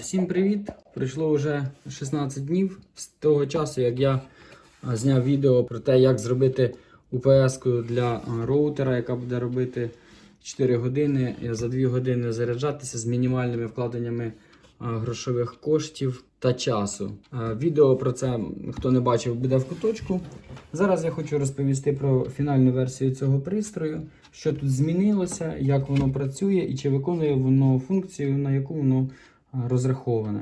Всім привіт! Пройшло вже 16 днів з того часу, як я зняв відео про те, як зробити УПС-ку для роутера, яка буде робити 4 години і за 2 години заряджатися з мінімальними вкладеннями грошових коштів та часу. Відео про це, хто не бачив, буде в куточку. Зараз я хочу розповісти про фінальну версію цього пристрою, що тут змінилося, як воно працює і чи виконує воно функцію, на яку воно розраховане.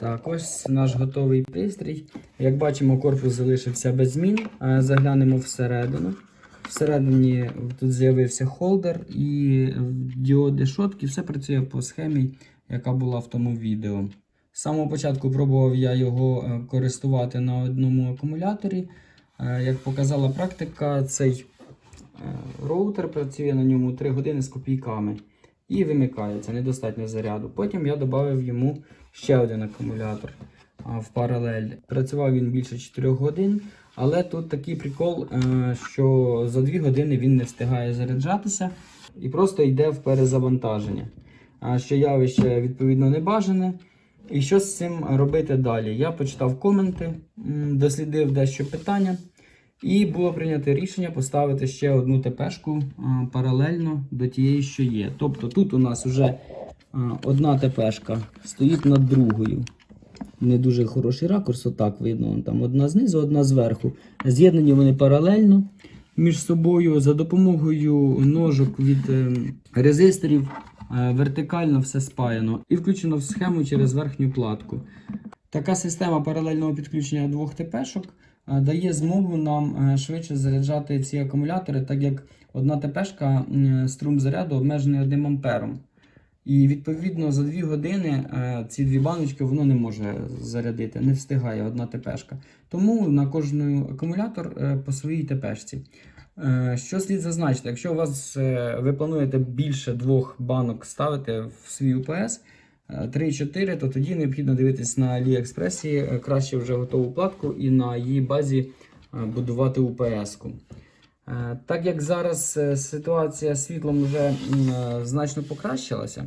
Так, ось наш готовий пристрій. Як бачимо, корпус залишився без змін. Заглянемо всередину. Всередині тут з'явився холдер і діоди шотки. Все працює по схемі, яка була в тому відео. З самого початку пробував я його е, користувати на одному акумуляторі. Е, Як показала практика, цей е, роутер працює на ньому 3 години з копійками і вимикається, недостатньо заряду. Потім я додав йому ще один акумулятор в паралель. Працював він більше 4 годин, але тут такий прикол, е, що за 2 години він не встигає заряджатися і просто йде в перезавантаження. Що явище відповідно не бажане. І що з цим робити далі? Я почитав коменти, дослідив дещо питання. І було прийнято рішення поставити ще одну ТПшку паралельно до тієї, що є. Тобто тут у нас вже одна ТПшка стоїть над другою. Не дуже хороший ракурс, отак видно. Там одна знизу, одна зверху. З'єднані вони паралельно між собою за допомогою ножок від е, резисторів. е, Вертикально все спаяно і включено в схему через верхню платку. Така система паралельного підключення двох ТПшок е, дає змогу нам е, швидше заряджати ці акумулятори, так як одна ТПшка струм заряду обмежений 1 ампером. І відповідно за 2 години е, ці дві баночки воно не може зарядити, не встигає одна ТПшка. Тому на кожний акумулятор е, по своїй ТПшці. Е, Що слід зазначити, якщо у вас е, ви плануєте більше двох банок ставити в свій УПС, 3-4, то тоді необхідно дивитись на AliExpress, е, краще вже готову платку і на її базі е, будувати УПС-ку. Е, Так як зараз ситуація з світлом вже значно покращилася,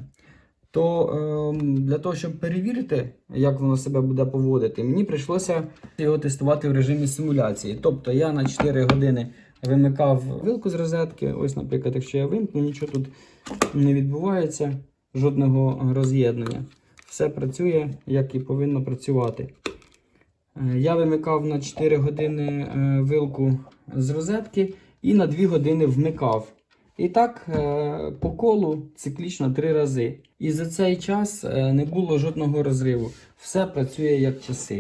то ем, для того, щоб перевірити, як воно себе буде поводити, мені прийшлося його тестувати в режимі симуляції. Тобто я на 4 години вимикав вилку з розетки. Ось, наприклад, якщо я вимкну, нічого тут не відбувається, жодного роз'єднання. Все працює, як і повинно працювати. Е, Я вимикав на 4 години е, вилку з розетки і на 2 години вмикав. І так е, по колу циклічно 3 рази. І за цей час не було жодного розриву. Все працює як часи.